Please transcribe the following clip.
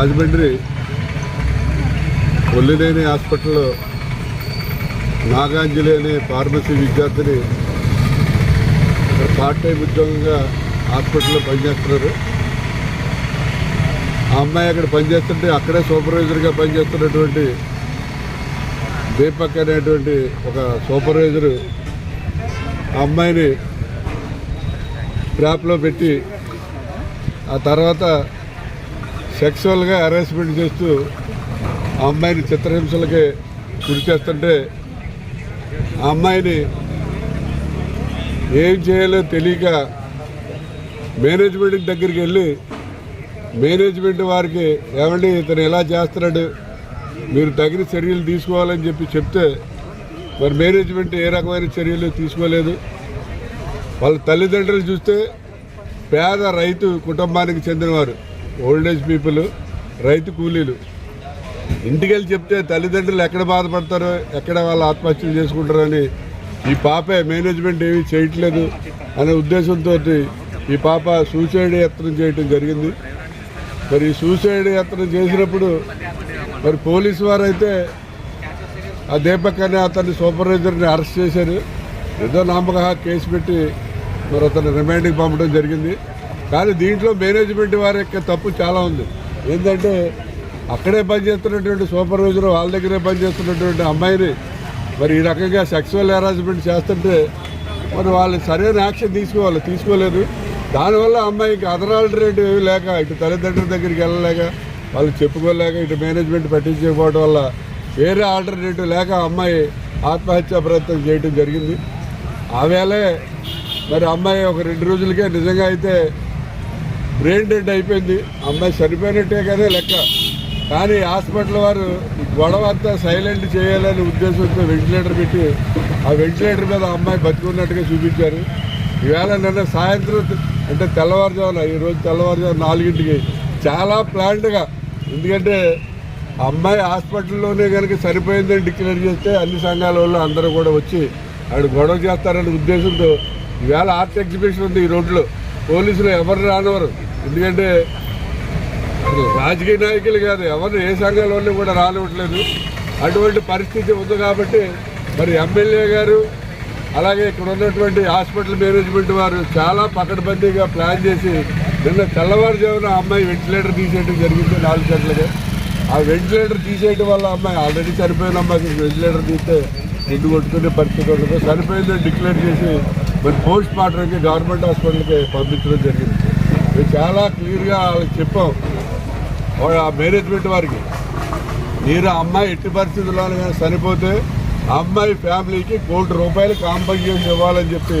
రాజమండ్రి ఒల్లినేని హాస్పిటల్లో నాగాంజలి అనే ఫార్మసీ విద్యార్థిని పార్ట్ టైం ఉద్యోగంగా హాస్పిటల్లో పనిచేస్తున్నారు. ఆ అమ్మాయి అక్కడ పనిచేస్తుంటే అక్కడే సూపర్వైజర్గా పనిచేస్తున్నటువంటి దీపక్ అనేటువంటి ఒక సూపర్వైజరు ఆ అమ్మాయిని ట్రాప్లో పెట్టి ఆ తర్వాత సెక్సువల్గా హెరాస్మెంట్ చేస్తూ ఆ అమ్మాయిని చిత్రహింసలకి గురి చేస్తుంటే ఆ అమ్మాయిని ఏం చేయాలో తెలియక మేనేజ్మెంట్ దగ్గరికి వెళ్ళి మేనేజ్మెంట్ వారికి ఏమండి ఇతను ఎలా చేస్తున్నాడు? మీరు తగిన చర్యలు తీసుకోవాలని చెప్పి చెప్తే మరి మేనేజ్మెంట్ ఏ రకమైన చర్యలు తీసుకోలేదు. వాళ్ళ తల్లిదండ్రులు చూస్తే పేద రైతు కుటుంబానికి చెందినవారు. ఓల్డ్ ఏజ్ పీపుల్ రైతు కూలీలు. ఇంటికెళ్ళి చెప్తే తల్లిదండ్రులు ఎక్కడ బాధపడతారో ఎక్కడ వాళ్ళు ఆత్మహత్యలు చేసుకుంటారని ఈ పాపే మేనేజ్మెంట్ ఏమీ చేయట్లేదు అనే ఉద్దేశంతో ఈ పాప సూసైడ్ యత్నం చేయటం జరిగింది. మరి ఈ సూసైడ్ యత్నం చేసినప్పుడు మరి పోలీసు వారు అయితే ఆ దీపక్ అనే అతన్ని సూపర్వైజర్ని అరెస్ట్ చేశారు. ఏదో నామక కేసు పెట్టి మరి అతను రిమాండింగ్ పంపడం జరిగింది. కానీ దీంట్లో మేనేజ్మెంట్ వారి యొక్క తప్పు చాలా ఉంది. ఏంటంటే అక్కడే పనిచేస్తున్నటువంటి సూపర్వైజర్ వాళ్ళ దగ్గరే పనిచేస్తున్నటువంటి అమ్మాయిని మరి ఈ రకంగా సెక్సువల్ హెరాస్మెంట్ చేస్తుంటే మరి వాళ్ళు సరైన యాక్షన్ తీసుకోవాలి తీసుకోలేదు. దానివల్ల అమ్మాయికి అదర్ ఆల్టర్నేటివ్ ఏమీ లేక ఇటు తల్లిదండ్రుల దగ్గరికి వెళ్ళలేక వాళ్ళు చెప్పుకోలేక ఇటు మేనేజ్మెంట్ పట్టించకపోవడం వల్ల వేరే ఆల్టర్నేటివ్ లేక అమ్మాయి ఆత్మహత్యా ప్రయత్నం చేయడం జరిగింది. ఆ వేళే మరి అమ్మాయి ఒక రెండు రోజులకే నిజంగా అయితే బ్రెయిన్ డెడ్ అయిపోయింది. అమ్మాయి చనిపోయినట్టే కదా లెక్క. కానీ హాస్పిటల్ వారు గొడవ అంతా సైలెంట్ చేయాలనే ఉద్దేశంతో వెంటిలేటర్ పెట్టి ఆ వెంటిలేటర్ మీద అమ్మాయి బతుకున్నట్టుగా చూపించారు. ఈవేళ నిన్న సాయంత్రం అంటే తెల్లవారుజామున ఈరోజు తెల్లవారుజామున నాలుగింటికి చాలా ప్లాంట్గా ఎందుకంటే అమ్మాయి హాస్పిటల్లోనే కనుక సరిపోయిందని డిక్లేర్ చేస్తే అన్ని సంఘాల వాళ్ళు అందరూ కూడా వచ్చి ఆవిడ గొడవ చేస్తారనే ఉద్దేశంతో ఈవేళ ఆర్ట్ ఎగ్జిబిషన్ ఉంది ఈ రోడ్లో పోలీసులు ఎవరు రానివారు ఎందుకంటే రాజకీయ నాయకులు కాదు ఎవరు ఏ సంఘాల కూడా రానివ్వట్లేదు. అటువంటి పరిస్థితి ఉంది కాబట్టి మరి ఎమ్మెల్యే గారు అలాగే ఇక్కడ ఉన్నటువంటి హాస్పిటల్ మేనేజ్మెంట్ వారు చాలా పకడ్బందీగా ప్లాన్ చేసి నిన్న తెల్లవారుజామున అమ్మాయి వెంటిలేటర్ తీసేయడం జరిగింది నాలుగు గంటలకే. ఆ వెంటిలేటర్ తీసేయడం వల్ల అమ్మాయి ఆల్రెడీ చనిపోయిన అమ్మాయికి వెంటిలేటర్ తీస్తే ఇంటి కొట్టుకునే పరిస్థితి ఉండదు చనిపోయిందని డిక్లేర్ చేసి మరి పోస్ట్ మార్టంకి గవర్నమెంట్ హాస్పిటల్కి పంపించడం జరిగింది. చాలా క్లియర్గా వాళ్ళకి చెప్పాం ఆ మేనేజ్మెంట్ వారికి. మీరు అమ్మాయి ఎట్టి పరిస్థితుల్లో కానీ చనిపోతే ఆ అమ్మాయి ఫ్యామిలీకి కోటి రూపాయలు కాంపన్సేషన్ ఇవ్వాలని చెప్పి